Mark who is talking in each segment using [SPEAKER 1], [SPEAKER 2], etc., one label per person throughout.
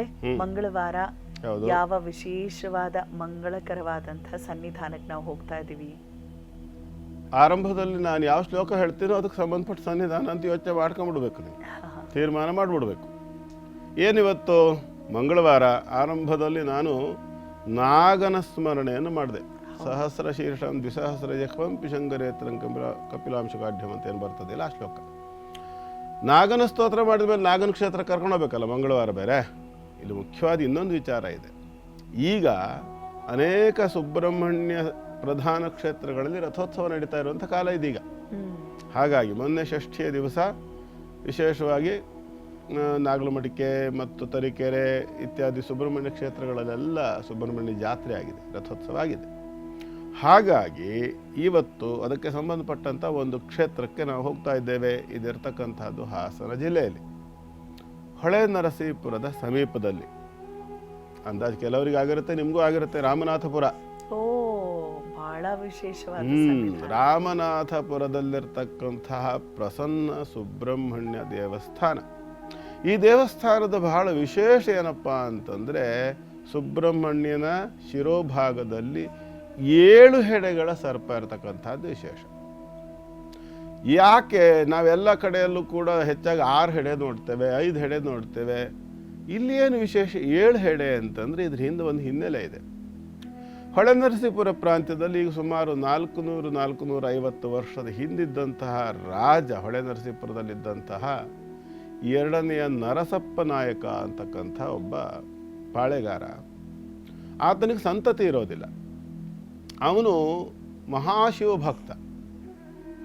[SPEAKER 1] ನಾಳೆ ಮಂಗಳವಾರ ಯಾವ ವಿಶೇಷವಾದ ಮಂಗಳಕರವಾದಂತಹ ಸನ್ನಿಧಾನಕ್ಕೆ ನಾವು ಹೋಗ್ತಾ ಇದೀವಿ
[SPEAKER 2] ಆರಂಭದಲ್ಲಿ ನಾನು ಯಾವ ಶ್ಲೋಕ ಹೇಳ್ತೀನೋ ಅದಕ್ಕೆ ಸಂಬಂಧಪಟ್ಟ ಸನ್ನಿಧಾನ ಅಂತ ಯೋಚನೆ ಮಾಡ್ಕೊಂಡ್ಬಿಡ್ಬೇಕು ನೀವು. ತೀರ್ಮಾನ ಮಾಡಿಬಿಡ್ಬೇಕು. ಏನಿವತ್ತು? ಮಂಗಳವಾರ. ಆರಂಭದಲ್ಲಿ ನಾನು ನಾಗನ ಸ್ಮರಣೆಯನ್ನು ಮಾಡಿದೆ. ಸಹಸ್ರ ಶೀರ್ಷಂ ದ್ವಿಸಹಸ್ರ ಜಖ್ವಂ ಪಿಶಂಗರೇತ್ರಂ ಕಪಿಲಾಂಶ ಕಪಿಲಾಂಶಕಾಢ್ಯಂ ಅಂತ ಏನು ಬರ್ತದೆಯಲ್ಲ ಆ ಶ್ಲೋಕ. ನಾಗನ ಸ್ತೋತ್ರ ಮಾಡಿದ ಮೇಲೆ ನಾಗನ ಕ್ಷೇತ್ರ ಕರ್ಕೊಂಡೋಗ್ಬೇಕಲ್ಲ ಮಂಗಳವಾರ ಬೇರೆ? ಇಲ್ಲಿ ಮುಖ್ಯವಾದ ಇನ್ನೊಂದು ವಿಚಾರ ಇದೆ. ಈಗ ಅನೇಕ ಸುಬ್ರಹ್ಮಣ್ಯ ಪ್ರಧಾನ ಕ್ಷೇತ್ರಗಳಲ್ಲಿ ರಥೋತ್ಸವ ನಡೀತಾ ಇರುವಂಥ ಕಾಲ ಇದೀಗ. ಹಾಗಾಗಿ ಮೊನ್ನೆ ಷಷ್ಠಿಯ ದಿವಸ ವಿಶೇಷವಾಗಿ ನಾಗಲಮಡಿಕೆ ಮತ್ತು ತರೀಕೆರೆ ಇತ್ಯಾದಿ ಸುಬ್ರಹ್ಮಣ್ಯ ಕ್ಷೇತ್ರಗಳಲ್ಲೆಲ್ಲ ಸುಬ್ರಹ್ಮಣ್ಯ ಜಾತ್ರೆ ಆಗಿದೆ ರಥೋತ್ಸವ ಆಗಿದೆ. ಹಾಗಾಗಿ ಇವತ್ತು ಅದಕ್ಕೆ ಸಂಬಂಧಪಟ್ಟಂಥ ಒಂದು ಕ್ಷೇತ್ರಕ್ಕೆ ನಾವು ಹೋಗ್ತಾ ಇದ್ದೇವೆ. ಇದಿರ್ತಕ್ಕಂಥದ್ದು ಹಾಸನ ಜಿಲ್ಲೆಯಲ್ಲಿ. ಹೊಳೆ ನರಸೀಪುರದ ಸಮೀಪದಲ್ಲಿ. ಅಂದಾಜು ಕೆಲವರಿಗೆ ಆಗಿರುತ್ತೆ ನಿಮಗೂ ಆಗಿರುತ್ತೆ ರಾಮನಾಥಪುರ.
[SPEAKER 1] ಓ ಬಹಳ ವಿಶೇಷವಾದ
[SPEAKER 2] ರಾಮನಾಥಪುರದಲ್ಲಿರ್ತಕ್ಕಂತಹ ಪ್ರಸನ್ನ ಸುಬ್ರಹ್ಮಣ್ಯ ದೇವಸ್ಥಾನ. ಈ ದೇವಸ್ಥಾನದ ಬಹಳ ವಿಶೇಷ ಏನಪ್ಪ ಅಂತಂದ್ರೆ ಸುಬ್ರಹ್ಮಣ್ಯನ ಶಿರೋಭಾಗದಲ್ಲಿ ಏಳು ಹೆಡೆಗಳ ಸರ್ಪ ಇರತಕ್ಕಂಥದ್ದು ವಿಶೇಷ. ಯಾಕೆ ನಾವೆಲ್ಲ ಕಡೆಯಲ್ಲೂ ಕೂಡ ಹೆಚ್ಚಾಗಿ ಆರು ಹೆಡೆ ನೋಡ್ತೇವೆ, ಐದು ಹೆಡೆ ನೋಡ್ತೇವೆ? ಇಲ್ಲಿ ಏನು ವಿಶೇಷ? ಏಳು ಹೆಡೆ ಅಂತಂದರೆ ಇದ್ರ ಹಿಂದೆ ಒಂದು ಹಿನ್ನೆಲೆ ಇದೆ. ಹೊಳೆನರಸೀಪುರ ಪ್ರಾಂತ್ಯದಲ್ಲಿ ಈಗ ಸುಮಾರು ನಾಲ್ಕು ನೂರು ನಾಲ್ಕು ನೂರ ಐವತ್ತು ವರ್ಷದ ಹಿಂದಿದ್ದಂತಹ ರಾಜ ಹೊಳೆನರಸೀಪುರದಲ್ಲಿದ್ದಂತಹ ಎರಡನೆಯ ನರಸಪ್ಪ ನಾಯಕ ಅಂತಕ್ಕಂಥ ಒಬ್ಬ ಪಾಳೆಗಾರ. ಆತನಿಗೆ ಸಂತತಿ ಇರೋದಿಲ್ಲ. ಅವನು ಮಹಾಶಿವ ಭಕ್ತ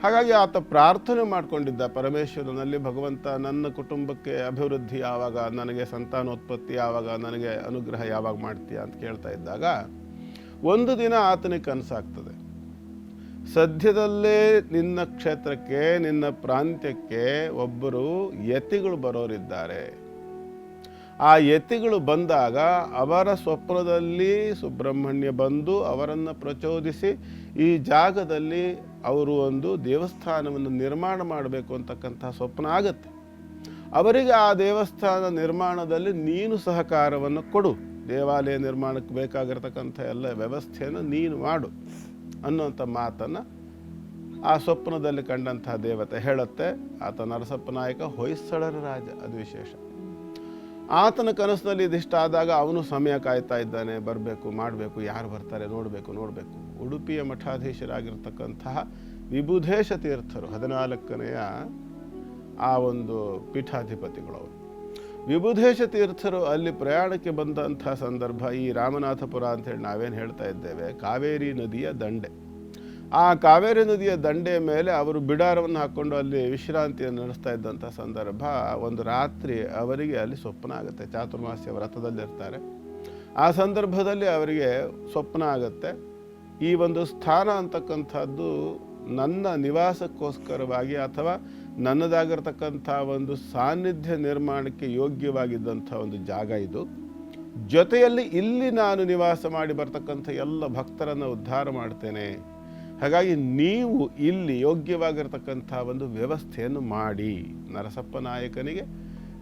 [SPEAKER 2] ಹಾಗಾಗಿ ಆತ ಪ್ರಾರ್ಥನೆ ಮಾಡಿಕೊಂಡಿದ್ದ ಪರಮೇಶ್ವರನಲ್ಲಿ, ಭಗವಂತ, ನನ್ನ ಕುಟುಂಬಕ್ಕೆ ಅಭಿವೃದ್ಧಿ ಯಾವಾಗ, ನನಗೆ ಸಂತಾನೋತ್ಪತ್ತಿ ಯಾವಾಗ, ನನಗೆ ಅನುಗ್ರಹ ಯಾವಾಗ ಮಾಡ್ತೀಯ? ಅಂತ ಕೇಳ್ತಾ ಇದ್ದಾಗ, ಒಂದು ದಿನ ಆತನಿಗೆ ಕನಸಾಗ್ತದೆ. ಸದ್ಯದಲ್ಲೇ ನಿನ್ನ ಕ್ಷೇತ್ರಕ್ಕೆ, ನಿನ್ನ ಪ್ರಾಂತ್ಯಕ್ಕೆ ಒಬ್ಬರು ಯತಿಗಳು ಬರೋರಿದ್ದಾರೆ. ಆ ಯತಿಗಳು ಬಂದಾಗ ಅವರ ಸ್ವಪ್ನದಲ್ಲಿ ಸುಬ್ರಹ್ಮಣ್ಯ ಬಂದು ಅವರನ್ನು ಪ್ರಚೋದಿಸಿ ಈ ಜಾಗದಲ್ಲಿ ಅವರು ಒಂದು ದೇವಸ್ಥಾನವನ್ನು ನಿರ್ಮಾಣ ಮಾಡಬೇಕು ಅಂತಕ್ಕಂಥ ಸ್ವಪ್ನ ಆಗತ್ತೆ. ಅವರಿಗೆ ಆ ದೇವಸ್ಥಾನ ನಿರ್ಮಾಣದಲ್ಲಿ ನೀನು ಸಹಕಾರವನ್ನು ಕೊಡು. ದೇವಾಲಯ ನಿರ್ಮಾಣಕ್ಕೆ ಬೇಕಾಗಿರ್ತಕ್ಕಂಥ ಎಲ್ಲ ವ್ಯವಸ್ಥೆಯನ್ನು ನೀನು ಮಾಡು ಅನ್ನುವಂಥ ಮಾತನ್ನು ಆ ಸ್ವಪ್ನದಲ್ಲಿ ಕಂಡಂತಹ ದೇವತೆ ಹೇಳುತ್ತೆ. ಆತ ನರಸಪ್ಪ ನಾಯಕ, ಹೊಯ್ಸಳರ ರಾಜ, ಅದು ವಿಶೇಷ. ಆತನ ಕನಸಿನಲ್ಲಿ ಇದಿಷ್ಟ ಆದಾಗ ಅವನು ಸಮಯ ಕಾಯ್ತಾ ಇದ್ದಾನೆ. ಬರಬೇಕು, ಮಾಡಬೇಕು, ಯಾರು ಬರ್ತಾರೆ ನೋಡಬೇಕು ನೋಡಬೇಕು. ಉಡುಪಿಯ ಮಠಾಧೀಶರಾಗಿರ್ತಕ್ಕಂತಹ ವಿಬುಧೇಶ ತೀರ್ಥರು, ಹದಿನಾಲ್ಕನೆಯ ಆ ಒಂದು ಪೀಠಾಧಿಪತಿಗಳು ಅವರು. ವಿಬುಧೇಶ ತೀರ್ಥರು ಅಲ್ಲಿ ಪ್ರಯಾಣಕ್ಕೆ ಬಂದಂಥ ಸಂದರ್ಭ ಈ ರಾಮನಾಥಪುರ ಅಂತೇಳಿ ನಾವೇನು ಹೇಳ್ತಾ ಇದ್ದೇವೆ? ಕಾವೇರಿ ನದಿಯ ದಂಡೆ. ಆ ಕಾವೇರಿ ನದಿಯ ದಂಡೆ ಮೇಲೆ ಅವರು ಬಿಡಾರವನ್ನು ಹಾಕ್ಕೊಂಡು ಅಲ್ಲಿ ವಿಶ್ರಾಂತಿಯನ್ನು ನಡೆಸ್ತಾ ಇದ್ದಂಥ ಸಂದರ್ಭ ಒಂದು ರಾತ್ರಿ ಅವರಿಗೆ ಅಲ್ಲಿ ಸ್ವಪ್ನ ಆಗುತ್ತೆ. ಚಾತುರ್ಮಾಸ್ಯ ವ್ರತದಲ್ಲಿರ್ತಾರೆ. ಆ ಸಂದರ್ಭದಲ್ಲಿ ಅವರಿಗೆ ಸ್ವಪ್ನ ಆಗುತ್ತೆ. ಈ ಒಂದು ಸ್ಥಾನ ಅಂತಕ್ಕಂಥದ್ದು ನನ್ನ ನಿವಾಸಕ್ಕೋಸ್ಕರವಾಗಿ ಅಥವಾ ನನ್ನದಾಗಿರ್ತಕ್ಕಂಥ ಒಂದು ಸಾನ್ನಿಧ್ಯ ನಿರ್ಮಾಣಕ್ಕೆ ಯೋಗ್ಯವಾಗಿದ್ದಂಥ ಒಂದು ಜಾಗ ಇದು. ಜೊತೆಯಲ್ಲಿ ಇಲ್ಲಿ ನಾನು ನಿವಾಸ ಮಾಡಿ ಬರ್ತಕ್ಕಂಥ ಎಲ್ಲ ಭಕ್ತರನ್ನು ಉದ್ಧಾರ ಮಾಡ್ತೇನೆ. ಹಾಗಾಗಿ ನೀವು ಇಲ್ಲಿ ಯೋಗ್ಯವಾಗಿರ್ತಕ್ಕಂಥ ಒಂದು ವ್ಯವಸ್ಥೆಯನ್ನು ಮಾಡಿ. ನರಸಪ್ಪ ನಾಯಕನಿಗೆ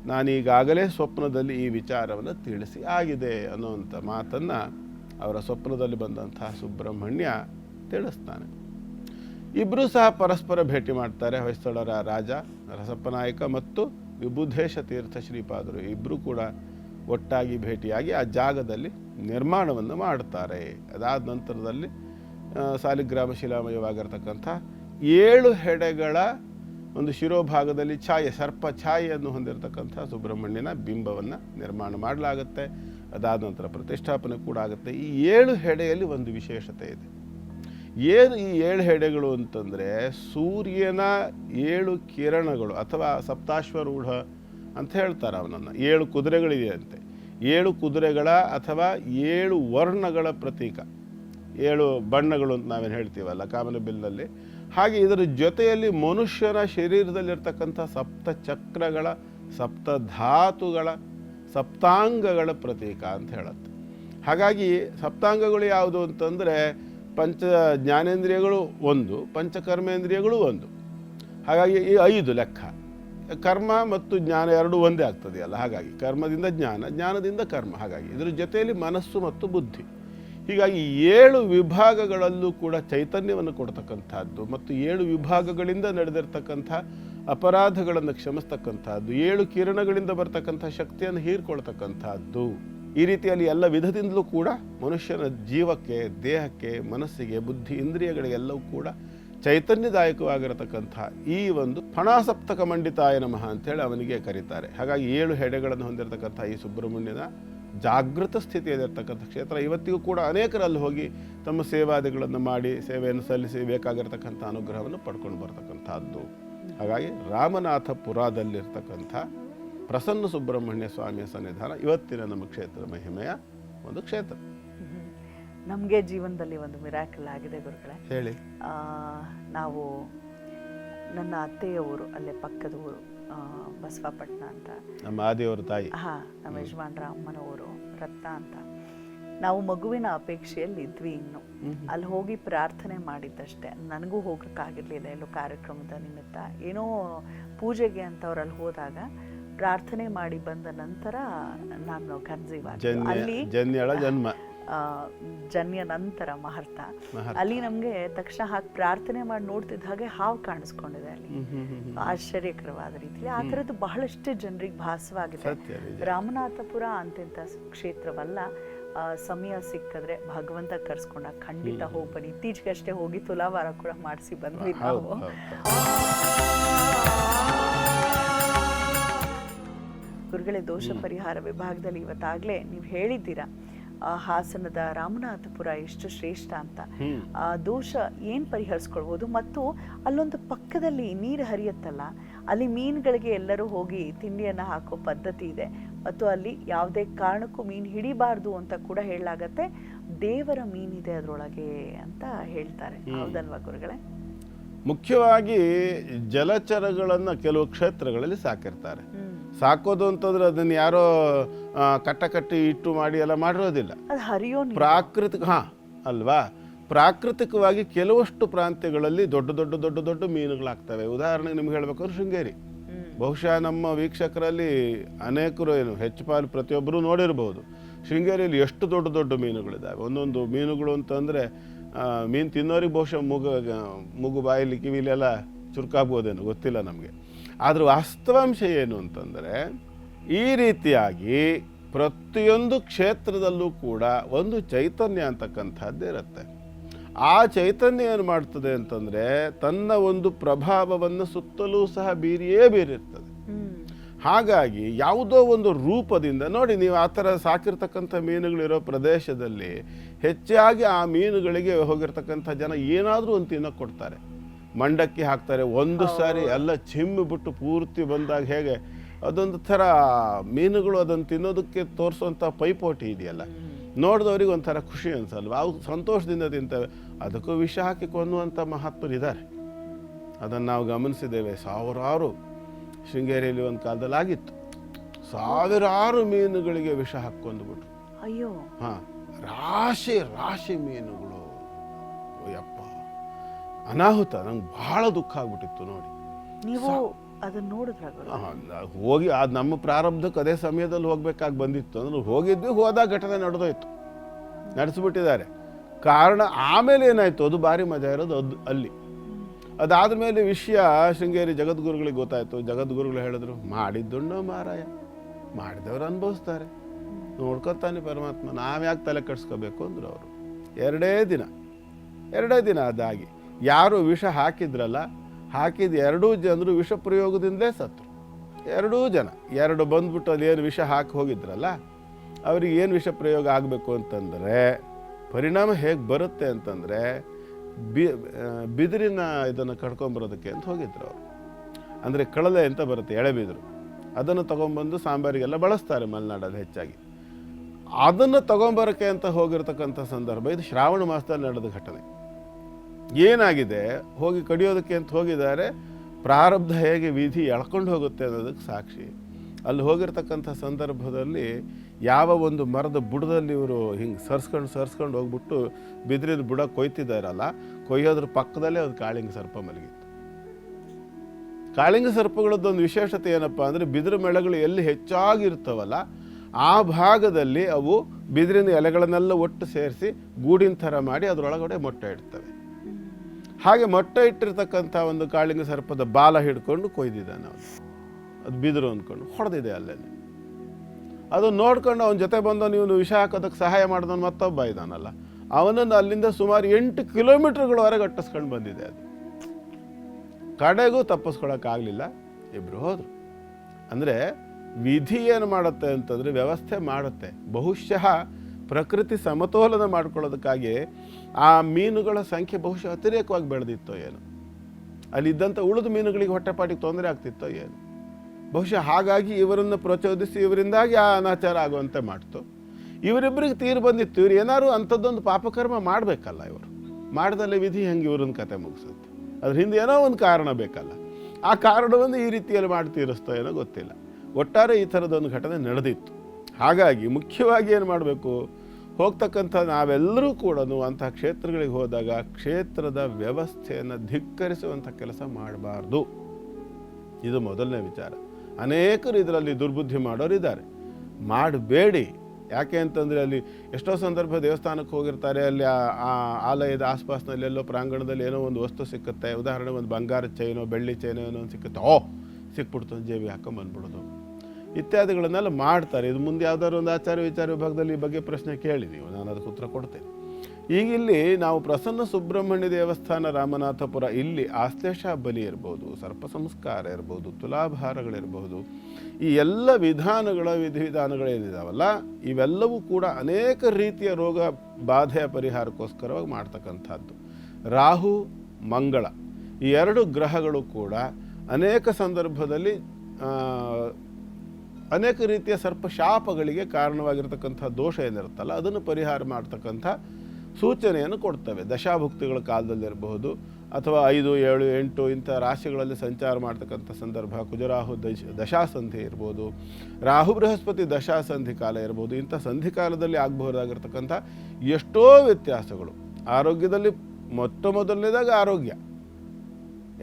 [SPEAKER 2] ನಾನೀಗಾಗಲೇ ಸ್ವಪ್ನದಲ್ಲಿ ಈ ವಿಚಾರವನ್ನು ತಿಳಿಸಿ ಆಗಿದೆ ಅನ್ನುವಂಥ ಮಾತನ್ನು ಅವರ ಸ್ವಪ್ನದಲ್ಲಿ ಬಂದಂತಹ ಸುಬ್ರಹ್ಮಣ್ಯ ತಿಳಿಸ್ತಾನೆ. ಇಬ್ಬರೂ ಸಹ ಪರಸ್ಪರ ಭೇಟಿ ಮಾಡ್ತಾರೆ, ಹೊಯ್ಸಳರ ರಾಜ ರಸಪ್ಪನಾಯಕ ಮತ್ತು ವಿಬುಧೇಶ ತೀರ್ಥ ಶ್ರೀಪಾದರು. ಇಬ್ಬರೂ ಕೂಡ ಒಟ್ಟಾಗಿ ಭೇಟಿಯಾಗಿ ಆ ಜಾಗದಲ್ಲಿ ನಿರ್ಮಾಣವನ್ನು ಮಾಡ್ತಾರೆ. ಅದಾದ ನಂತರದಲ್ಲಿ ಸಾಲಿಗ್ರಾಮ ಶಿಲಾಮಯವಾಗಿರ್ತಕ್ಕಂಥ ಏಳು ಹೆಡೆಗಳ ಒಂದು ಶಿರೋಭಾಗದಲ್ಲಿ ಛಾಯೆ, ಸರ್ಪ ಛಾಯೆಯನ್ನು ಹೊಂದಿರತಕ್ಕಂಥ ಸುಬ್ರಹ್ಮಣ್ಯನ ಬಿಂಬವನ್ನು ನಿರ್ಮಾಣ ಮಾಡಲಾಗುತ್ತೆ. ಅದಾದ ನಂತರ ಪ್ರತಿಷ್ಠಾಪನೆ ಕೂಡ ಆಗುತ್ತೆ. ಈ ಏಳು ಹೆಡೆಯಲ್ಲಿ ಒಂದು ವಿಶೇಷತೆ ಇದೆ. ಏನು ಈ ಏಳು ಹೆಡೆಗಳು ಅಂತಂದರೆ ಸೂರ್ಯನ ಏಳು ಕಿರಣಗಳು ಅಥವಾ ಸಪ್ತಾಶ್ವರೂಢ ಅಂತ ಹೇಳ್ತಾರೆ ಅವನನ್ನು. ಏಳು ಕುದುರೆಗಳಿದೆಯಂತೆ ಏಳು ಕುದುರೆಗಳ ಅಥವಾ ಏಳು ವರ್ಣಗಳ ಪ್ರತೀಕ. ಏಳು ಬಣ್ಣಗಳು ಅಂತ ನಾವೇನು ಹೇಳ್ತೀವಲ್ಲ ಕಾಮನ ಬಿಲ್ನಲ್ಲಿ. ಹಾಗೆ ಇದರ ಜೊತೆಯಲ್ಲಿ ಮನುಷ್ಯನ ಶರೀರದಲ್ಲಿರ್ತಕ್ಕಂಥ ಸಪ್ತ ಚಕ್ರಗಳ ಸಪ್ತ ಧಾತುಗಳ ಸಪ್ತಾಂಗಗಳ ಪ್ರತೀಕ ಅಂತ ಹೇಳುತ್ತೆ. ಹಾಗಾಗಿ ಸಪ್ತಾಂಗಗಳು ಯಾವುದು ಅಂತಂದರೆ ಪಂಚ ಜ್ಞಾನೇಂದ್ರಿಯಗಳು ಒಂದು, ಪಂಚಕರ್ಮೇಂದ್ರಿಯಗಳು ಒಂದು. ಹಾಗಾಗಿ ಈ ಐದು ಲೆಕ್ಕ. ಕರ್ಮ ಮತ್ತು ಜ್ಞಾನ ಎರಡು ಒಂದೇ ಆಗ್ತದೆಯಲ್ಲ ಹಾಗಾಗಿ ಕರ್ಮದಿಂದ ಜ್ಞಾನ, ಜ್ಞಾನದಿಂದ ಕರ್ಮ. ಹಾಗಾಗಿ ಇದರ ಜೊತೆಯಲ್ಲಿ ಮನಸ್ಸು ಮತ್ತು ಬುದ್ಧಿ. ಹೀಗಾಗಿ ಏಳು ವಿಭಾಗಗಳಲ್ಲೂ ಕೂಡ ಚೈತನ್ಯವನ್ನು ಕೊಡ್ತಕ್ಕಂಥದ್ದು ಮತ್ತು ಏಳು ವಿಭಾಗಗಳಿಂದ ನಡೆದಿರ್ತಕ್ಕಂಥ ಅಪರಾಧಗಳನ್ನು ಕ್ಷಮಿಸ್ತಕ್ಕಂಥದ್ದು, ಏಳು ಕಿರಣಗಳಿಂದ ಬರ್ತಕ್ಕಂಥ ಶಕ್ತಿಯನ್ನು ಹೀರ್ಕೊಳ್ತಕ್ಕಂಥದ್ದು. ಈ ರೀತಿಯಲ್ಲಿ ಎಲ್ಲ ವಿಧದಿಂದಲೂ ಕೂಡ ಮನುಷ್ಯನ ಜೀವಕ್ಕೆ, ದೇಹಕ್ಕೆ, ಮನಸ್ಸಿಗೆ, ಬುದ್ಧಿ, ಇಂದ್ರಿಯಗಳಿಗೆಲ್ಲವೂ ಕೂಡ ಚೈತನ್ಯದಾಯಕವಾಗಿರತಕ್ಕಂಥ ಈ ಒಂದು ಫಣಾಸಪ್ತಕ ಮಂಡಿತಾಯ ನಮಃ ಅಂತೇಳಿ ಅವನಿಗೆ ಕರೀತಾರೆ. ಹಾಗಾಗಿ ಏಳು ಹೆಡೆಗಳನ್ನು ಹೊಂದಿರತಕ್ಕಂಥ ಈ ಸುಬ್ರಹ್ಮಣ್ಯನ ಜಾಗೃತ ಸ್ಥಿತಿಯಲ್ಲಿರ್ತಕ್ಕಂಥ ಕ್ಷೇತ್ರ. ಇವತ್ತಿಗೂ ಕೂಡ ಅನೇಕರಲ್ಲಿ ಹೋಗಿ ತಮ್ಮ ಸೇವಾದಿಗಳನ್ನು ಮಾಡಿ, ಸೇವೆಯನ್ನು ಸಲ್ಲಿಸಿ ಬೇಕಾಗಿರತಕ್ಕಂಥ ಅನುಗ್ರಹವನ್ನು ಪಡ್ಕೊಂಡು ಬರ್ತಕ್ಕಂಥದ್ದು. ಹಾಗಾಗಿ ರಾಮನಾಥಪುರದಲ್ಲಿರ್ತಕ್ಕಂಥ ಪ್ರಸನ್ನ ಸುಬ್ರಹ್ಮಣ್ಯ ಸ್ವಾಮಿಯ ಸನ್ನಿಧಾನ ಇವತ್ತಿನ ನಮ್ಮ ಕ್ಷೇತ್ರ ಮಹಿಮೆಯ ಒಂದು ಕ್ಷೇತ್ರ.
[SPEAKER 1] ನಮಗೆ ಜೀವನದಲ್ಲಿ ಒಂದು ಮಿರಾಕಲ್ ಆಗಿದೆ ಗುರುಗಳೇ.
[SPEAKER 2] ಹೇಳಿ.
[SPEAKER 1] ಆ, ನಾವು ನನ್ನ ಅತ್ತೆಯ ಊರು ಅಲ್ಲೇ ಪಕ್ಕದ ಊರು ಬಸವಾಪಟ್ಟಣ ಅಂತ.
[SPEAKER 2] ನಮ್ಮ ಆದಿಯವರ ತಾಯಿ.
[SPEAKER 1] ಹಾ ನಮ್ಮ ಯಜಮಾನ್ರ ಅಮ್ಮನ ಊರು ರತ್ನ ಅಂತ. ನಾವು ಮಗುವಿನ ಅಪೇಕ್ಷೆಯಲ್ಲಿ ಇದ್ವಿ ಇನ್ನು. ಅಲ್ಲಿ ಹೋಗಿ ಪ್ರಾರ್ಥನೆ ಮಾಡಿದ್ದಷ್ಟೇ. ನನಗೂ ಹೋಗಕ್ಕಾಗಿರ್ಲಿಲ್ಲ ಎಲ್ಲೋ ಕಾರ್ಯಕ್ರಮದ ನಿಮಿತ್ತ. ಏನೋ ಪೂಜೆಗೆ ಅಂತ ಅವ್ರು ಅಲ್ಲಿ ಹೋದಾಗ ಪ್ರಾರ್ಥನೆ ಮಾಡಿ ಬಂದ ನಂತರ ನಾನು ಕನ್ಸೀವ್ ಅಲ್ಲಿ
[SPEAKER 2] ಜನ್ಮ.
[SPEAKER 1] ಆ, ಜನ್ಯ ನಂತರ ಮಹರ್ತ. ಅಲ್ಲಿ ನಮ್ಗೆ ತಕ್ಷಣ ಹಾಗೆ ಪ್ರಾರ್ಥನೆ ಮಾಡಿ ನೋಡ್ತಿದ್ದ ಹಾಗೆ ಹಾವು ಕಾಣಿಸ್ಕೊಂಡಿದೆ ಅಲ್ಲಿ. ಆಶ್ಚರ್ಯಕರವಾದ ರೀತಿಯಲ್ಲಿ ಆ ಥರದ್ದು ಬಹಳಷ್ಟು ಜನರಿಗೆ ಭಾಸವಾಗಿದೆ. ರಾಮನಾಥಪುರ ಅಂತಿಂತ ಕ್ಷೇತ್ರವಲ್ಲ ಸಮಯ ಸಿಕ್ಕಿದ್ರೆ ಭಗವಂತ ಕರ್ಸ್ಕೊಂಡ ಖಂಡಿತ ಹೋಗಿ ಬನ್ನಿ ಇತ್ತೀಚೆಗೆ ಅಷ್ಟೇ ಹೋಗಿ ತುಲಾವಾರ ಕೂಡ ಮಾಡಿಸಿ ಬಂದ್ವಿ ನಾವು. ಗುರುಗಳೇ ದೋಷ ಪರಿಹಾರ ವಿಭಾಗದಲ್ಲಿ ಇವತ್ತಾಗ್ಲೇ ನೀವು ಹೇಳಿದ್ದೀರಾ ಆ, ಹಾಸನದ ರಾಮನಾಥಪುರ ಎಷ್ಟು ಶ್ರೇಷ್ಠ ಅಂತ. ಆ ದೋಷ ಏನು ಪರಿಹರಿಸ್ಕೊಳ್ಬೋದು? ಮತ್ತು ಅಲ್ಲೊಂದು ಪಕ್ಕದಲ್ಲಿ ನೀರು ಹರಿಯುತ್ತಲ್ಲ ಅಲ್ಲಿ ಮೀನುಗಳಿಗೆ ಎಲ್ಲರೂ ಹೋಗಿ ತಿಂಡಿಯನ್ನು ಹಾಕೋ ಪದ್ಧತಿ ಇದೆ. ಮತ್ತು ಅಲ್ಲಿ ಯಾವುದೇ ಕಾರಣಕ್ಕೂ ಮೀನು ಹಿಡಿಬಾರ್ದು ಅಂತ ಕೂಡ ಹೇಳಲಾಗತ್ತೆ. ದೇವರ ಮೀನಿದೆ ಅದರೊಳಗೆ ಅಂತ ಹೇಳ್ತಾರೆ. ಹೌದಲ್ವಾ ಗುರುಗಳೇ?
[SPEAKER 2] ಮುಖ್ಯವಾಗಿ ಜಲಚರಗಳನ್ನ ಕೆಲವು ಕ್ಷೇತ್ರಗಳಲ್ಲಿ ಸಾಕಿರ್ತಾರೆ. ಸಾಕೋದು ಅಂತಂದ್ರೆ ಅದನ್ನ ಯಾರೋ ಆ, ಕಟ್ಟ ಕಟ್ಟಿ ಇಟ್ಟು ಮಾಡಿ ಎಲ್ಲ ಮಾಡಿರೋದಿಲ್ಲ. ಪ್ರಾಕೃತಿಕ ಹಾ ಅಲ್ವಾ? ಪ್ರಾಕೃತಿಕವಾಗಿ ಕೆಲವಷ್ಟು ಪ್ರಾಂತ್ಯಗಳಲ್ಲಿ ದೊಡ್ಡ ದೊಡ್ಡ ದೊಡ್ಡ ದೊಡ್ಡ ಮೀನುಗಳಾಗ್ತವೆ. ಉದಾಹರಣೆಗೆ ನಿಮ್ಗೆ ಹೇಳ್ಬೇಕಾದ್ರೆ ಶೃಂಗೇರಿ. ಬಹುಶಃ ನಮ್ಮ ವೀಕ್ಷಕರಲ್ಲಿ ಅನೇಕರು ಏನು ಹೆಚ್ಚು ಪಾಲು ಪ್ರತಿಯೊಬ್ಬರು ನೋಡಿರ್ಬೋದು. ಶೃಂಗೇರಿಯಲ್ಲಿ ಎಷ್ಟು ದೊಡ್ಡ ದೊಡ್ಡ ಮೀನುಗಳಿದ್ದಾವೆ. ಒಂದೊಂದು ಮೀನುಗಳು ಅಂತಂದರೆ ಮೀನು ತಿನ್ನೋರಿಗೆ ಬಹುಶಃ ಮುಗು ಮುಗು ಬಾಯಲ್ಲಿ ಕಿವಿಲೆಲ್ಲ ಚುರುಕಾಗ್ಬೋದೇನೋ ಗೊತ್ತಿಲ್ಲ ನಮಗೆ. ಆದರೂ ವಾಸ್ತವಾಂಶ ಏನು ಅಂತಂದರೆ, ಈ ರೀತಿಯಾಗಿ ಪ್ರತಿಯೊಂದು ಕ್ಷೇತ್ರದಲ್ಲೂ ಕೂಡ ಒಂದು ಚೈತನ್ಯ ಅಂತಕ್ಕಂಥದ್ದು ಇರುತ್ತೆ. ಆ ಚೈತನ್ಯ ಏನು ಮಾಡ್ತದೆ ಅಂತಂದರೆ ತನ್ನ ಒಂದು ಪ್ರಭಾವವನ್ನು ಸುತ್ತಲೂ ಸಹ ಬೀರಿಯೇ ಬೀರಿರ್ತದೆ. ಹಾಗಾಗಿ ಯಾವುದೋ ಒಂದು ರೂಪದಿಂದ ನೋಡಿ ನೀವು ಆ ಥರ ಸಾಕಿರ್ತಕ್ಕಂಥ ಮೀನುಗಳಿರೋ ಪ್ರದೇಶದಲ್ಲಿ ಹೆಚ್ಚಾಗಿ ಆ ಮೀನುಗಳಿಗೆ ಹೋಗಿರ್ತಕ್ಕಂಥ ಜನ ಏನಾದರೂ ಒಂದು ತಿನ್ನಕ್ಕೆ ಕೊಡ್ತಾರೆ. ಮಂಡಕ್ಕಿ ಹಾಕ್ತಾರೆ ಒಂದು ಸಾರಿ ಎಲ್ಲ ಚಿಮ್ಮಿ ಬಿಟ್ಟು ಪೂರ್ತಿ ಬಂದಾಗ ಹೇಗೆ ಅದೊಂದು ಥರ ಮೀನುಗಳು ಅದನ್ನು ತಿನ್ನೋದಕ್ಕೆ ತೋರಿಸುವಂಥ ಪೈಪೋಟಿ ಇದೆಯಲ್ಲ. ನೋಡಿದವ್ರಿಗೆ ಒಂಥರ ಖುಷಿ ಅನ್ಸಲ್ವ? ಅವು ಸಂತೋಷದಿಂದ ತಿಂತವೆ ಅದಕ್ಕೂ ವಿಷ ಹಾಕಿ ಕೊನ್ನುವಂಥ ಮಹಾತ್ಮರಿದ್ದಾರೆ ಅದನ್ನು ನಾವು ಗಮನಿಸಿದ್ದೇವೆ. ಸಾವಿರಾರು ಶೃಂಗೇರಿಯಲ್ಲಿ ಒಂದು ಕಾಲದಲ್ಲಿ ಆಗಿತ್ತು. ಸಾವಿರಾರು ಮೀನುಗಳಿಗೆ ವಿಷ ಹಾಕೊಂಡ್ಬಿಟ್ರು
[SPEAKER 1] ಅಯ್ಯೋ.
[SPEAKER 2] ಹಾಂ ರಾಶಿ ರಾಶಿ ಮೀನುಗಳು. ಅಯ್ಯಪ್ಪ ಅನಾಹುತ. ನಂಗೆ ಬಹಳ ದುಃಖ ಆಗ್ಬಿಟ್ಟಿತ್ತು ನೋಡಿ.
[SPEAKER 1] ನೀವು ಅದನ್ನ ನೋಡಿದ್ರೆ
[SPEAKER 2] ಹೋಗಿ ಅದು ನಮ್ಮ ಪ್ರಾರಂಭಕ್ಕೆ ಅದೇ ಸಮಯದಲ್ಲಿ ಹೋಗ್ಬೇಕಾಗಿ ಬಂದಿತ್ತು ಅಂದ್ರೆ ಹೋಗಿದ್ದು ಹೋದಾಗ ಘಟನೆ ನಡೆದೋಯ್ತು. ನಡೆಸ್ಬಿಟ್ಟಿದ್ದಾರೆ. ಕಾರಣ ಆಮೇಲೆ ಏನಾಯ್ತು? ಅದು ಭಾರಿ ಮಜಾ ಇರೋದು ಅದು ಅಲ್ಲಿ. ಅದಾದ ಮೇಲೆ ವಿಷಯ ಶೃಂಗೇರಿ ಜಗದ್ಗುರುಗಳಿಗೆ ಗೊತ್ತಾಯ್ತು. ಜಗದ್ಗುರುಗಳು ಹೇಳಿದ್ರು ಮಾಡಿದ್ದುಣ್ಣೋ ಮಾರಾಯ. ಮಾಡಿದವರು ಅನುಭವಿಸ್ತಾರೆ. ನೋಡ್ಕೊತಾನೆ ಪರಮಾತ್ಮ. ನಾವ್ಯಾಕೆ ತಲೆ ಕೆಡ್ಸ್ಕೋಬೇಕು ಅಂದ್ರು ಅವರು. ಎರಡೇ ದಿನ. ಎರಡೇ ದಿನ ಅದಾಗಿ. ಯಾರು ವಿಷ ಹಾಕಿದ್ರಲ್ಲ ಹಾಕಿದ ಎರಡೂ ಜನರು ವಿಷ ಪ್ರಯೋಗದಿಂದಲೇ ಸತ್ತರು ಎರಡೂ ಜನ, ಎರಡು ಬಂದ್ಬಿಟ್ಟು ಏನು ವಿಷ ಹಾಕಿ ಹೋಗಿದ್ರಲ್ಲ, ಅವ್ರಿಗೆ ಏನು ವಿಷ ಪ್ರಯೋಗ ಆಗಬೇಕು ಅಂತಂದರೆ, ಪರಿಣಾಮ ಹೇಗೆ ಬರುತ್ತೆ ಅಂತಂದರೆ, ಬಿ ಬಿದಿರಿನ ಇದನ್ನು ಕಡ್ಕೊಂಬರೋದಕ್ಕೆ ಅಂತ ಹೋಗಿದ್ರು ಅವರು. ಅಂದರೆ ಕಳಲೆ ಅಂತ ಬರುತ್ತೆ ಎಳೆಬಿದಿರು ಅದನ್ನು ತೊಗೊಂಬಂದು ಸಾಂಬಾರಿಗೆಲ್ಲ ಬಳಸ್ತಾರೆ ಮಲೆನಾಡಲ್ಲಿ ಹೆಚ್ಚಾಗಿ. ಅದನ್ನು ತೊಗೊಂಬರೋಕ್ಕೆ ಅಂತ ಹೋಗಿರ್ತಕ್ಕಂಥ ಸಂದರ್ಭ, ಇದು ಶ್ರಾವಣ ಮಾಸದಲ್ಲಿ ನಡೆದ ಘಟನೆ. ಏನಾಗಿದೆ? ಹೋಗಿ ಕಡಿಯೋದಕ್ಕೆ ಅಂತ ಹೋಗಿದ್ದಾರೆ. ಪ್ರಾರಬ್ಧ ಹೇಗೆ ವಿಧಿ ಎಳ್ಕೊಂಡು ಹೋಗುತ್ತೆ ಅನ್ನೋದಕ್ಕೆ ಸಾಕ್ಷಿ. ಅಲ್ಲಿ ಹೋಗಿರ್ತಕ್ಕಂಥ ಸಂದರ್ಭದಲ್ಲಿ ಯಾವ ಒಂದು ಮರದ ಬುಡದಲ್ಲಿ ಇವರು ಹಿಂಗೆ ಸರ್ಸ್ಕೊಂಡು ಸರ್ಸ್ಕೊಂಡು ಹೋಗ್ಬಿಟ್ಟು ಬಿದಿರಿನ ಬುಡ ಕೊಯ್ತಿದ್ದಾರಲ್ಲ, ಕೊಯ್ಯೋದ್ರ ಪಕ್ಕದಲ್ಲೇ ಅದು ಕಾಳಿಂಗ ಸರ್ಪ ಮಲಗಿತ್ತು. ಕಾಳಿಂಗ ಸರ್ಪಗಳದ್ದೊಂದು ವಿಶೇಷತೆ ಏನಪ್ಪ ಅಂದರೆ ಬಿದಿರು ಮೆಳೆಗಳು ಎಲ್ಲಿ ಹೆಚ್ಚಾಗಿ ಇರ್ತವಲ್ಲ ಆ ಭಾಗದಲ್ಲಿ ಅವು ಬಿದಿರಿನ ಎಲೆಗಳನ್ನೆಲ್ಲ ಒಟ್ಟು ಸೇರಿಸಿ ಗೂಡಿನ ಥರ ಮಾಡಿ ಅದರೊಳಗಡೆ ಮೊಟ್ಟೆ ಇಡ್ತವೆ. ಹಾಗೆ ಮೊಟ್ಟೆ ಇಟ್ಟಿರ್ತಕ್ಕಂಥ ಒಂದು ಕಾಳಿಂಗ ಸರ್ಪದ ಬಾಲ ಹಿಡ್ಕೊಂಡು ಕೊಯ್ದಿದ್ದಾನೆ ಅವನು. ಅದು ಬಿದಿರು ಅಂದ್ಕೊಂಡು ಹೊಡೆದಿದೆ ಅಲ್ಲೇ ಅದು ನೋಡ್ಕೊಂಡು ಅವನ ಜೊತೆ ಬಂದು ನೀವು ವಿಷ ಹಾಕೋದಕ್ಕೆ ಸಹಾಯ ಮಾಡಿದವನು ಮತ್ತೊಬ್ಬ ಇದ್ದಾನಲ್ಲ ಅವನನ್ನು ಅಲ್ಲಿಂದ ಸುಮಾರು ಎಂಟು ಕಿಲೋಮೀಟ್ರ್ಗಳವರೆಗೆ ಅಟ್ಟಿಸ್ಕೊಂಡು ಬಂದಿದೆ ಅದು. ಕಡೆಗೂ ತಪ್ಪಿಸ್ಕೊಳಕ್ಕಾಗಲಿಲ್ಲ ಇಬ್ಬರು ಹೋದರು. ಅಂದರೆ ವಿಧಿ ಏನು ಮಾಡುತ್ತೆ ಅಂತಂದರೆ ವ್ಯವಸ್ಥೆ ಮಾಡುತ್ತೆ. ಬಹುಶಃ ಪ್ರಕೃತಿ ಸಮತೋಲನ ಮಾಡ್ಕೊಳ್ಳೋದಕ್ಕಾಗಿ ಆ ಮೀನುಗಳ ಸಂಖ್ಯೆ ಬಹುಶಃ ಅತಿರೇಕವಾಗಿ ಬೆಳೆದಿತ್ತೋ ಏನು. ಅಲ್ಲಿದ್ದಂಥ ಉಳಿದ ಮೀನುಗಳಿಗೆ ಹೊಟ್ಟೆಪಾಟಿಗೆ ತೊಂದರೆ ಆಗ್ತಿತ್ತೋ ಏನು. ಬಹುಶಃ ಹಾಗಾಗಿ ಇವರನ್ನು ಪ್ರಚೋದಿಸಿ ಇವರಿಂದಾಗಿ ಆ ಅನಾಚಾರ ಆಗುವಂತೆ ಮಾಡ್ತು. ಇವರಿಬ್ಬರಿಗೆ ತೀರು ಬಂದಿತ್ತು. ಇವ್ರು ಏನಾದ್ರು ಅಂಥದ್ದೊಂದು ಪಾಪಕರ್ಮ ಮಾಡಬೇಕಲ್ಲ ಇವರು. ಮಾಡ್ದಲ್ಲೇ ವಿಧಿ ಹೆಂಗೆ ಇವ್ರನ್ನ ಕತೆ ಮುಗಿಸುತ್ತೆ. ಅದ್ರ ಹಿಂದೆ ಏನೋ ಒಂದು ಕಾರಣ ಬೇಕಲ್ಲ. ಆ ಕಾರಣವನ್ನು ಈ ರೀತಿಯಲ್ಲಿ ಮಾಡಿ ತೀರಿಸ್ತೋ ಏನೋ ಗೊತ್ತಿಲ್ಲ. ಒಟ್ಟಾರೆ ಈ ಥರದೊಂದು ಘಟನೆ ನಡೆದಿತ್ತು. ಹಾಗಾಗಿ ಮುಖ್ಯವಾಗಿ ಏನು ಮಾಡಬೇಕು? ಹೋಗ್ತಕ್ಕಂಥ ನಾವೆಲ್ಲರೂ ಕೂಡ ಅಂತಹ ಕ್ಷೇತ್ರಗಳಿಗೆ ಹೋದಾಗ ಕ್ಷೇತ್ರದ ವ್ಯವಸ್ಥೆಯನ್ನು ಧಿಕ್ಕರಿಸುವಂಥ ಕೆಲಸ ಮಾಡಬಾರ್ದು. ಇದು ಮೊದಲನೇ ವಿಚಾರ. ಅನೇಕರು ಇದರಲ್ಲಿ ದುರ್ಬುದ್ಧಿ ಮಾಡೋರಿದ್ದಾರೆ. ಮಾಡಬೇಡಿ. ಯಾಕೆ ಅಂತಂದರೆ ಅಲ್ಲಿ ಎಷ್ಟೋ ಸಂದರ್ಭ ದೇವಸ್ಥಾನಕ್ಕೆ ಹೋಗಿರ್ತಾರೆ, ಅಲ್ಲಿ ಆ ಆಲಯದ ಆಸ್ಪಾಸ್ನಲ್ಲಿ ಎಲ್ಲೋ ಪ್ರಾಂಗಣದಲ್ಲಿ ಏನೋ ಒಂದು ವಸ್ತು ಸಿಕ್ಕುತ್ತೆ. ಉದಾಹರಣೆ ಒಂದು ಬಂಗಾರ ಚೈನೋ, ಬೆಳ್ಳಿ ಚೈನೋ ಏನೋ ಒಂದು ಸಿಕ್ಕುತ್ತೆ, ಓ, ಸಿಕ್ಬಿಡ್ತು ಜೇಬಿ ಜೇಬಿ ಹಾಕೊಂಬಂದ್ಬಿಡೋದು. ಇತ್ಯಾದಿಗಳನ್ನೆಲ್ಲ ಮಾಡ್ತಾರೆ. ಇದು ಮುಂದೆ ಯಾವ್ದಾದ್ರು ಒಂದು ಆಚಾರ ವಿಚಾರ ವಿಭಾಗದಲ್ಲಿ ಈ ಬಗ್ಗೆ ಪ್ರಶ್ನೆ ಕೇಳಿ ನೀವು. ನಾನು ಅದಕ್ಕೆ ಉತ್ತರ ಕೊಡ್ತೇನೆ. ಈಗ ಇಲ್ಲಿ ನಾವು ಪ್ರಸನ್ನ ಸುಬ್ರಹ್ಮಣ್ಯ ದೇವಸ್ಥಾನ ರಾಮನಾಥಪುರ ಇಲ್ಲಿ ಆಶ್ಲೇಷ ಬಲಿ ಇರ್ಬೋದು, ಸರ್ಪ ಸಂಸ್ಕಾರ ಇರ್ಬೋದು, ತುಲಾಭಾರಗಳಿರ್ಬೋದು, ಈ ಎಲ್ಲ ವಿಧಾನಗಳ ವಿಧಿವಿಧಾನಗಳೇನಿದಾವಲ್ಲ ಇವೆಲ್ಲವೂ ಕೂಡ ಅನೇಕ ರೀತಿಯ ರೋಗ ಬಾಧೆಯ ಪರಿಹಾರಕ್ಕೋಸ್ಕರವಾಗಿ ಮಾಡ್ತಕ್ಕಂಥದ್ದು. ರಾಹು, ಮಂಗಳ ಈ ಎರಡು ಗ್ರಹಗಳು ಕೂಡ ಅನೇಕ ಸಂದರ್ಭದಲ್ಲಿ ಅನೇಕ ರೀತಿಯ ಸರ್ಪ ಶಾಪಗಳಿಗೆ ಕಾರಣವಾಗಿರ್ತಕ್ಕಂಥ ದೋಷ ಏನಿರುತ್ತಲ್ಲ, ಅದನ್ನು ಪರಿಹಾರ ಮಾಡ್ತಕ್ಕಂಥ ಸೂಚನೆಯನ್ನು ಕೊಡ್ತವೆ. ದಶಾಭುಕ್ತಿಗಳ ಕಾಲದಲ್ಲಿರಬಹುದು, ಅಥವಾ ಐದು, ಏಳು, ಎಂಟು ಇಂಥ ರಾಶಿಗಳಲ್ಲಿ ಸಂಚಾರ ಮಾಡ್ತಕ್ಕಂಥ ಸಂದರ್ಭ, ಕುಜರಾಹು ದಶ, ದಶಾಸಂಧಿ ಇರ್ಬೋದು, ರಾಹು ಬೃಹಸ್ಪತಿ ದಶಾಸಂಧಿ ಕಾಲ ಇರ್ಬೋದು, ಇಂಥ ಸಂಧಿ ಕಾಲದಲ್ಲಿ ಆಗಬಹುದಾಗಿರ್ತಕ್ಕಂಥ ಎಷ್ಟೋ ವ್ಯತ್ಯಾಸಗಳು. ಆರೋಗ್ಯದಲ್ಲಿ ಮೊಟ್ಟ ಮೊದಲನೇದಾಗ ಆರೋಗ್ಯ.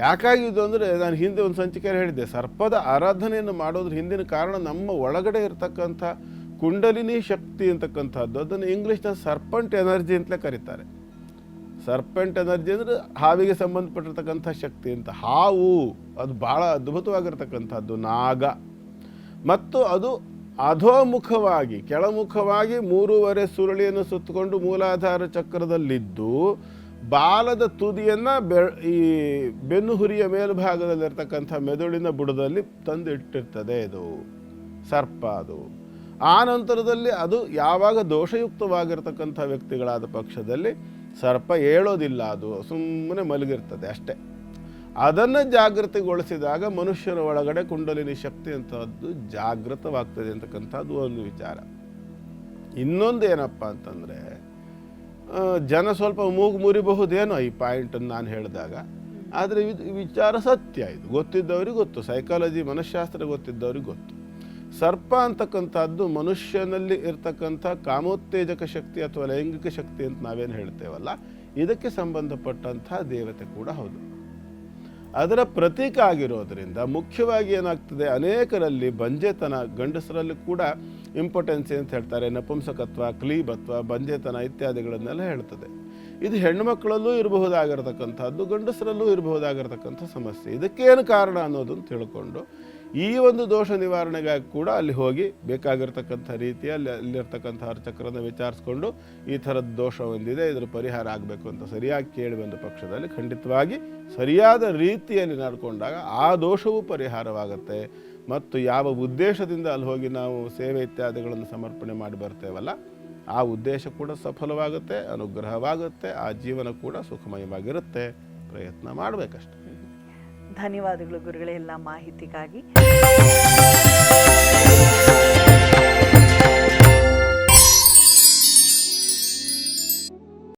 [SPEAKER 2] ಯಾಕಾಗಿದ್ದು ಅಂದರೆ ನಾನು ಹಿಂದೆ ಒಂದು ಸಂಚಿಕೆಯಲ್ಲಿ ಹೇಳಿದ್ದೆ, ಸರ್ಪದ ಆರಾಧನೆಯನ್ನು ಮಾಡೋದ್ರ ಹಿಂದಿನ ಕಾರಣ ನಮ್ಮ ಒಳಗಡೆ ಇರತಕ್ಕಂಥ ಕುಂಡಲಿನಿ ಶಕ್ತಿ ಅಂತಕ್ಕಂಥದ್ದು. ಅದನ್ನು ಇಂಗ್ಲೀಷ್ನ ಸರ್ಪೆಂಟ್ ಎನರ್ಜಿ ಅಂತಲೇ ಕರೀತಾರೆ. ಸರ್ಪೆಂಟ್ ಎನರ್ಜಿ ಅಂದರೆ ಹಾವಿಗೆ ಸಂಬಂಧಪಟ್ಟಿರ್ತಕ್ಕಂಥ ಶಕ್ತಿ ಅಂತ. ಹಾವು, ಅದು ಭಾಳ ಅದ್ಭುತವಾಗಿರ್ತಕ್ಕಂಥದ್ದು, ನಾಗ. ಮತ್ತು ಅದು ಅಧೋಮುಖವಾಗಿ, ಕೆಳಮುಖವಾಗಿ ಮೂರುವರೆ ಸುರುಳಿಯನ್ನು ಸುತ್ತಕೊಂಡು ಮೂಲಾಧಾರ ಚಕ್ರದಲ್ಲಿದ್ದು ಬಾಲದ ತುದಿಯನ್ನು ಬೆ ಈ ಬೆನ್ನುಹುರಿಯ ಮೇಲ್ಭಾಗದಲ್ಲಿರ್ತಕ್ಕಂಥ ಮೆದುಳಿನ ಬುಡದಲ್ಲಿ ತಂದಿಟ್ಟಿರ್ತದೆ ಇದು. ಸರ್ಪ ಅದು. ಆ ನಂತರದಲ್ಲಿ ಅದು ಯಾವಾಗ ದೋಷಯುಕ್ತವಾಗಿರ್ತಕ್ಕಂಥ ವ್ಯಕ್ತಿಗಳಾದ ಪಕ್ಷದಲ್ಲಿ ಸರ್ಪ ಏಳೋದಿಲ್ಲ, ಅದು ಸುಮ್ಮನೆ ಮಲಗಿರ್ತದೆ ಅಷ್ಟೇ. ಅದನ್ನು ಜಾಗೃತಿಗೊಳಿಸಿದಾಗ ಮನುಷ್ಯನ ಒಳಗಡೆ ಕುಂಡಲಿನಿ ಶಕ್ತಿ ಅಂತದ್ದು ಜಾಗೃತವಾಗ್ತದೆ ಅಂತಕ್ಕಂಥದ್ದು ಒಂದು ವಿಚಾರ. ಇನ್ನೊಂದು ಏನಪ್ಪ ಅಂತಂದರೆ ಜನ ಸ್ವಲ್ಪ ಮೂಗು ಮುರಿಬಹುದೇನೋ ಈ ಪಾಯಿಂಟ್ ನಾನು ಹೇಳಿದಾಗ. ಆದರೆ ವಿಚಾರ ಸತ್ಯ ಇದು. ಗೊತ್ತಿದ್ದವ್ರಿಗೆ ಗೊತ್ತು. ಸೈಕಾಲಜಿ ಮನಃಶಾಸ್ತ್ರ ಗೊತ್ತಿದ್ದವ್ರಿಗೆ ಗೊತ್ತು. ಸರ್ಪ ಅಂತಕ್ಕಂಥದ್ದು ಮನುಷ್ಯನಲ್ಲಿ ಇರ್ತಕ್ಕಂಥ ಕಾಮೋತ್ತೇಜಕ ಶಕ್ತಿ ಅಥವಾ ಲೈಂಗಿಕ ಶಕ್ತಿ ಅಂತ ನಾವೇನು ಹೇಳ್ತೇವಲ್ಲ, ಇದಕ್ಕೆ ಸಂಬಂಧಪಟ್ಟಂತಹ ದೇವತೆ ಕೂಡ ಹೌದು. ಅದರ ಪ್ರತೀಕ ಆಗಿರೋದ್ರಿಂದ ಮುಖ್ಯವಾಗಿ ಏನಾಗ್ತದೆ, ಅನೇಕರಲ್ಲಿ ಬಂಜೆತನ, ಗಂಡಸರಲ್ಲಿ ಕೂಡ ಇಂಪಾರ್ಟೆನ್ಸಿ ಅಂತ ಹೇಳ್ತಾರೆ, ನಪುಂಸಕತ್ವ, ಕ್ಲೀಬತ್ವ, ಬಂಜೆತನ ಇತ್ಯಾದಿಗಳನ್ನೆಲ್ಲ ಹೇಳ್ತದೆ. ಇದು ಹೆಣ್ಣುಮಕ್ಕಳಲ್ಲೂ ಇರಬಹುದಾಗಿರ್ತಕ್ಕಂಥದ್ದು, ಗಂಡಸರಲ್ಲೂ ಇರಬಹುದಾಗಿರ್ತಕ್ಕಂಥ ಸಮಸ್ಯೆ. ಇದಕ್ಕೇನು ಕಾರಣ ಅನ್ನೋದನ್ನು ತಿಳ್ಕೊಂಡು ಈ ಒಂದು ದೋಷ ನಿವಾರಣೆಗಾಗಿ ಕೂಡ ಅಲ್ಲಿ ಹೋಗಿ ಬೇಕಾಗಿರ್ತಕ್ಕಂಥ ರೀತಿಯಲ್ಲಿ ಅಲ್ಲಿರ್ತಕ್ಕಂಥ ಅರ್ಚಕರನ್ನ ವಿಚಾರಿಸ್ಕೊಂಡು ಈ ಥರದ ದೋಷ ಹೊಂದಿದೆ ಇದರ ಪರಿಹಾರ ಆಗಬೇಕು ಅಂತ ಸರಿಯಾಗಿ ಕೇಳಿ ಬಂದ ಪಕ್ಷದಲ್ಲಿ ಖಂಡಿತವಾಗಿ ಸರಿಯಾದ ರೀತಿಯಲ್ಲಿ ನಡ್ಕೊಂಡಾಗ ಆ ದೋಷವೂ ಪರಿಹಾರವಾಗುತ್ತೆ. ಮತ್ತು ಯಾವ ಉದ್ದೇಶದಿಂದ ಅಲ್ಲಿ ಹೋಗಿ ನಾವು ಸೇವೆ ಇತ್ಯಾದಿಗಳನ್ನು ಸಮರ್ಪಣೆ ಮಾಡಿ ಬರ್ತೇವಲ್ಲ, ಆ ಉದ್ದೇಶ ಕೂಡ ಸಫಲವಾಗುತ್ತೆ, ಅನುಗ್ರಹವಾಗುತ್ತೆ, ಆ ಜೀವನ ಕೂಡ ಸುಖಮಯವಾಗಿರುತ್ತೆ. ಪ್ರಯತ್ನ ಮಾಡಬೇಕಷ್ಟೆ.
[SPEAKER 1] ಧನ್ಯವಾದಗಳು ಗುರುಗಳೇ ಎಲ್ಲ ಮಾಹಿತಿಗಾಗಿ.